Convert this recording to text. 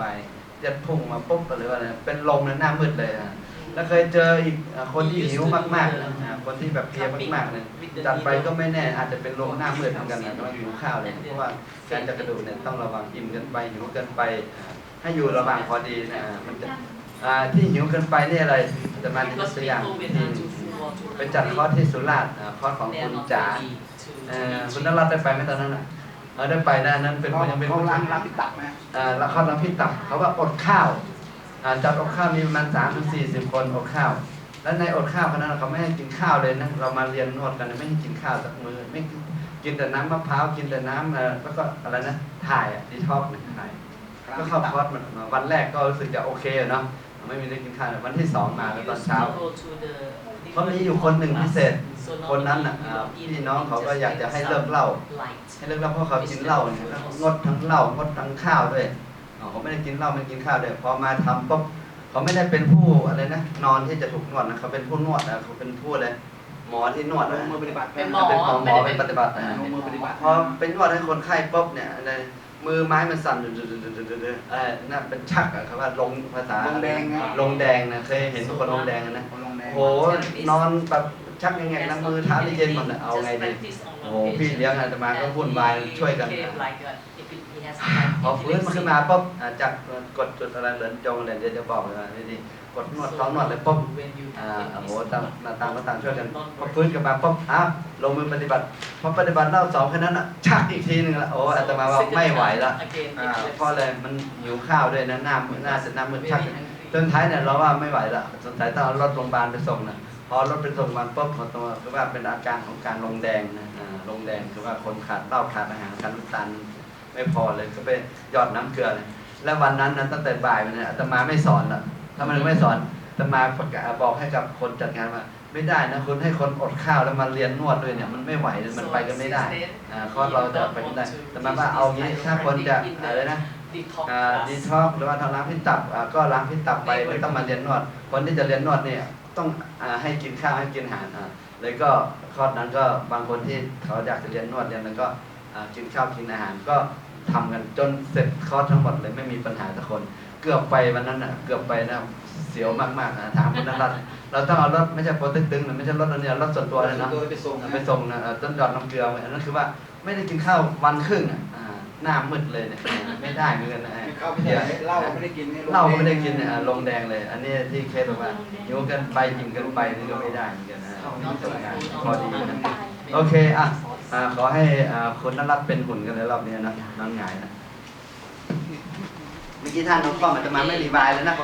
บายจะพุ่งมาปุ๊บหรือว่าอะไรเป็นลมแล้วหน้ามืดเลยอะแล้วเคยเจออีกอะคนที่หิวมากๆนะอะคนที่แบบเพลียมากๆเลยจัดไปก็ไม่แน่อาจจะเป็นลมหน้ามืดเหมือนกันนะต้องหิวข้าวเลยเพราะว่าการจัดกระดูกเนี่ยต้องระวังอิ่มเกินไปหิวเกินไปอะให้อยู่ระหว่างพอดีนะอะมันจะอ่าที่หิวเกินไปนี่อะไรจะมาในตัวอย่างที่ไปจัดคอร์สที่สุราษฎร์อะคอร์สของคุณจ๋าเอ่อคุณนรัตน์ได้ไปไหมตอนนั้นอะ เออได้ไปนะอันนั้นเป็นเขายังเป็นเขาผู้ล้าช่วยงล้างพิษตับไหมอ่าแล้วเขาทำพิษตับเขาว่าอดข้าวอ่าจัดอดข้าวมีประมาณสามถึงสี่สิบคนอดข้าว แล้วในอดข้าวคนนั้นเขาไม่ให้กินข้าวเลยนะเรามาเรียนนวดกันไม่ให้กินข้าวสักมื้อไม่กินแต่น้ำมะพร้าวกินแต่น้ำเอ่อแล้วก็อะไรนะถ่ายอะดีท็อกเนี่ยถ่ายก็เข้าคอร์สมันวันแรกก็รู้สึกจะโอเคอะเนาะไม่มีได้กินข้าวเลยวันที่สองมาแล้วตอนเช้าเขามีอยู่คนหนึ่งพิเศษ คนนั้นน่ะอ่าพี่น้องเขาก็อยากจะให้เลิกเหล้าให้เลิกเหล้าเพราะเขากินเหล้าเนี่ยแล้วงดทั้งเหล้างดทั้งข้าวด้วยอ๋อเขาไม่ได้กินเหล้าไม่กินข้าวด้วยพอมาทำปุ๊บเขาไม่ได้เป็นผู้อะไรนะนอนที่จะถูกนวดนะเขาเป็นผู้นวดนะเขาเป็นผู้อะไรหมอที่นวดลนะงมือปฏิบัติเป็นหมอเป็นของหมอเป็นปฏิบัตินะลงมือปฏิบัติพอเป็นนวดให้คนไข้ปุ๊บเนี่ยอะไรมือไม้มันสั่นดืดๆๆๆๆเออนั่นเป็นชักอะเขาว่าลงภาษาลงแดงนะลงแดงนะเคยเห็นคนลงแดงอะนะลงแดงโอ้โหนอนแบบ ชักยังไงนะมือเท้านี่เย็นหมดเลยเอาไงดีโอ้โหพี่เลี้ยงอาตมาก็วุ่นวายช่วยกันพอฟื้นมาขึ้นมาปุ๊บอ่าจากกดจุดอะไรเหลือนจงเลยเดี๋ยวจะบอกเลยว่านี่ดิกดนวดท้องนวดเลยปุ๊บอ่าโอ้โหต่างต่างก็ต่างช่วยกันพอฟื้นกลับมาปุ๊บอ้าวลงมือปฏิบัติพอปฏิบัติเล่าสองแค่นั้นอะชักอีกทีหนึ่งละโอ้อาตมาว่าไม่ไหวละอ่าเพราะอะไรมันหิวข้าวด้วยนะหน้ามือหน้าเสร็จหน้ามือชัก จนท้ายเนี่ยเราว่าไม่ไหวละสงสัยต้องเอารถโรงพยาบาลไปส่งนะพอรถไปส่งโรงพยาบาลปุ๊บพอตัวคือว่าเป็นอาการของการลงแดงนะอ่าลงแดงคือว่าคนขาดเหล้าขาดอาหารขาดน้ำตาลไม่พอเลยก็ไปหยอดน้ำเกลือเลยแล้ววันนั้นนั้นตั้งแต่บ่ายมาเนี่ยอาตมาไม่สอนละถ้ามันไม่สอนอาตมาประกาศบอกให้กับคนจัดงานว่าไม่ได้นะคุณให้คนอดข้าวแล้วมาเรียนนวดด้วยเนี่ยมันไม่ไหวมันไปกันไม่ได้อ่าข้อเราจะไปไม่ได้แต่มาว่าเอางี้ถ้าคนจะอะไรนะ อ่าดีท็อกหรือว่าทำล้างพิษตับอ่าก็ล้างพิษตับไปไม่ต้องมาเรียนนวดคนที่จะเรียนนวดเนี่ยต้องอ่าให้กินข้าวให้กินอาหารอ่าเลยก็คอร์สนั้นก็บางคนที่เขาอยากจะเรียนนวดเรียนแล้วก็อ่ากินข้าวกินอาหารก็ทำกันจนเสร็จคอร์สทั้งหมดเลยไม่มีปัญหาสักคน เกือบไปวันนั้นอะเกือบไปนะเสียวมากๆนะถามคุณนัทเราต้องเอารถไม่ใช่โปรตึกตึงนะไม่ใช่รถอันเนี้ยรถส่วนตัวเลยนะโดยไปส่งไปส่งนะเอ่อต้นหยอดน้ำเกลือไว้อันนั้นคือว่าไม่ได้กินข้าววันครึ่งอะอ่า หน้ามืดเลยเนี่ยไม่ได้เหมือนกันนะเข้าไปไหนเหล้าไม่ได้กินนี่เหล้าไม่ได้กินเนี่ยอ่าลงแดงเลย อันนี้ที่เคสบอกว่าหิวเกันไปกินเกันไปนี่ก็ไม่ได้เหมือนกันนะนี่ทำงานพอดีนะโอเคอะอ่าขอให้อ่าคนน่ารักเป็นหุ่นกันในรอบนี้นะน้องหงายนะเมื่อกี้ท่านน้องข้อมอาจจะมาไม่รีบายเลยนะ